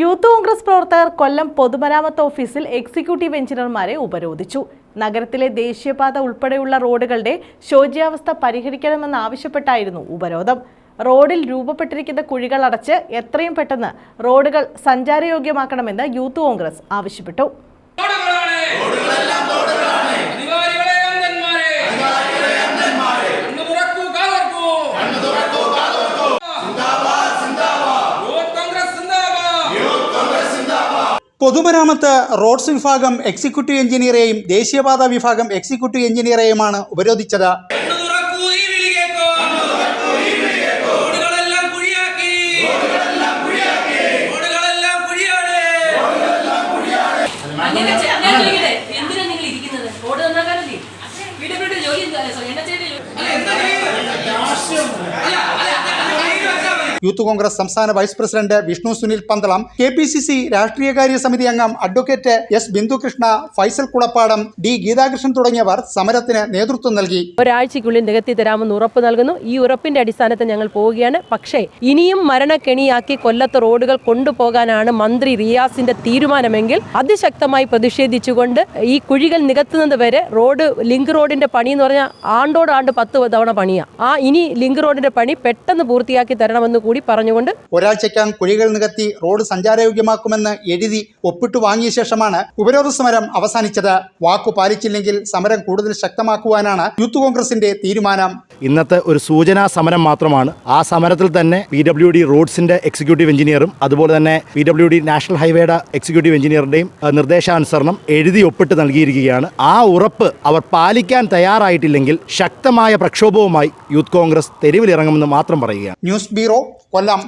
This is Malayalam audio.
യൂത്ത് കോൺഗ്രസ് പ്രവർത്തകർ കൊല്ലം പൊതുമരാമത്ത് ഓഫീസിൽ എക്സിക്യൂട്ടീവ് എഞ്ചിനീയർമാരെ ഉപരോധിച്ചു. നഗരത്തിലെ ദേശീയപാത ഉൾപ്പെടെയുള്ള റോഡുകളുടെ ശോച്യാവസ്ഥ പരിഹരിക്കണമെന്നാവശ്യപ്പെട്ടായിരുന്നു ഉപരോധം. റോഡിൽ രൂപപ്പെട്ടിരിക്കുന്ന കുഴികൾ അടച്ച് എത്രയും പെട്ടെന്ന് റോഡുകൾ സഞ്ചാരയോഗ്യമാക്കണമെന്ന് യൂത്ത് കോൺഗ്രസ് ആവശ്യപ്പെട്ടു. പൊതുമരാമത്ത് റോഡ്സ് വിഭാഗം എക്സിക്യൂട്ടീവ് എഞ്ചിനീയറെയും ദേശീയപാത വിഭാഗം എക്സിക്യൂട്ടീവ് എഞ്ചിനീയറെയുമാണ് ഉപരോധിച്ചത്. എന്തിനാ നിങ്ങൾ ഇരിക്കുന്നത്? റോഡ് നന്നാക്കാനല്ലേ? ജോലി എന്താ? യൂത്ത് കോൺഗ്രസ് സംസ്ഥാന vice president Vishnu Sunil Pandalam K P C C രാഷ്ട്രീയകാര്യ സമിതി അംഗം advocate S Bindu Krishna Faisal Kulappadam D Geethakrishnan തുടങ്ങിയവർ സമരത്തിന് നേതൃത്വം നൽകി. ഒരാഴ്ചയ്ക്കുള്ളിൽ നികത്തി തരാമെന്ന് ഉറപ്പ് നൽകുന്നു. ഈ ഉറപ്പിന്റെ അടിസ്ഥാനത്തിൽ ഞങ്ങൾ പോവുകയാണ്. പക്ഷേ ഇനിയും മരണക്കെണിയാക്കി കൊല്ലത്ത് റോഡുകൾ കൊണ്ടുപോകാനാണ് മന്ത്രി റിയാസിന്റെ തീരുമാനമെങ്കിൽ അതിശക്തമായി പ്രതിഷേധിച്ചുകൊണ്ട് ഈ കുഴികൾ നികത്തുന്നത് വരെ റോഡ് ലിങ്ക് റോഡിന്റെ പണി എന്ന് പറഞ്ഞാൽ ആണ്ടോടാണ്ട് പത്ത് തവണ പണിയാ. ആ ഇനി ലിങ്ക് റോഡിന്റെ പണി പെട്ടെന്ന് പൂർത്തിയാക്കി തരണമെന്ന് കൂടി പറഞ്ഞുകൊണ്ട് ഒരാഴ്ചയ്ക്കകം കുഴികൾ നികത്തി റോഡ് സഞ്ചാരയോഗ്യമാക്കുമെന്ന് എഴുതി ഒപ്പിട്ടു വാങ്ങിയ ശേഷമാണ് ഉപരോധ സമരം അവസാനിച്ചത്. വാക്കു പാലിച്ചില്ലെങ്കിൽ സമരം കൂടുതൽ ശക്തമാക്കുവാനാണ് യൂത്ത് കോൺഗ്രസിന്റെ തീരുമാനം. ഇന്നത്തെ ഒരു സൂചനാ സമരം മാത്രമാണ്. ആ സമരത്തിൽ തന്നെ പി ഡബ്ല്യു ഡി റോഡ്സിന്റെ എക്സിക്യൂട്ടീവ് എഞ്ചിനീയറും അതുപോലെ തന്നെ പി ഡബ്ല്യു ഡി നാഷണൽ ഹൈവേയുടെ എക്സിക്യൂട്ടീവ് എഞ്ചിനീയറുടെയും നിർദ്ദേശാനുസരണം എഴുതി ഒപ്പിട്ട് നൽകിയിരിക്കുകയാണ്. ആ ഉറപ്പ് അവർ പാലിക്കാൻ തയ്യാറായിട്ടില്ലെങ്കിൽ ശക്തമായ പ്രക്ഷോഭവുമായി യൂത്ത് കോൺഗ്രസ് തെരുവിലിറങ്ങുമെന്ന് മാത്രം പറയുകയാണ്. ന്യൂസ് ബ്യൂറോ കൊല്ലം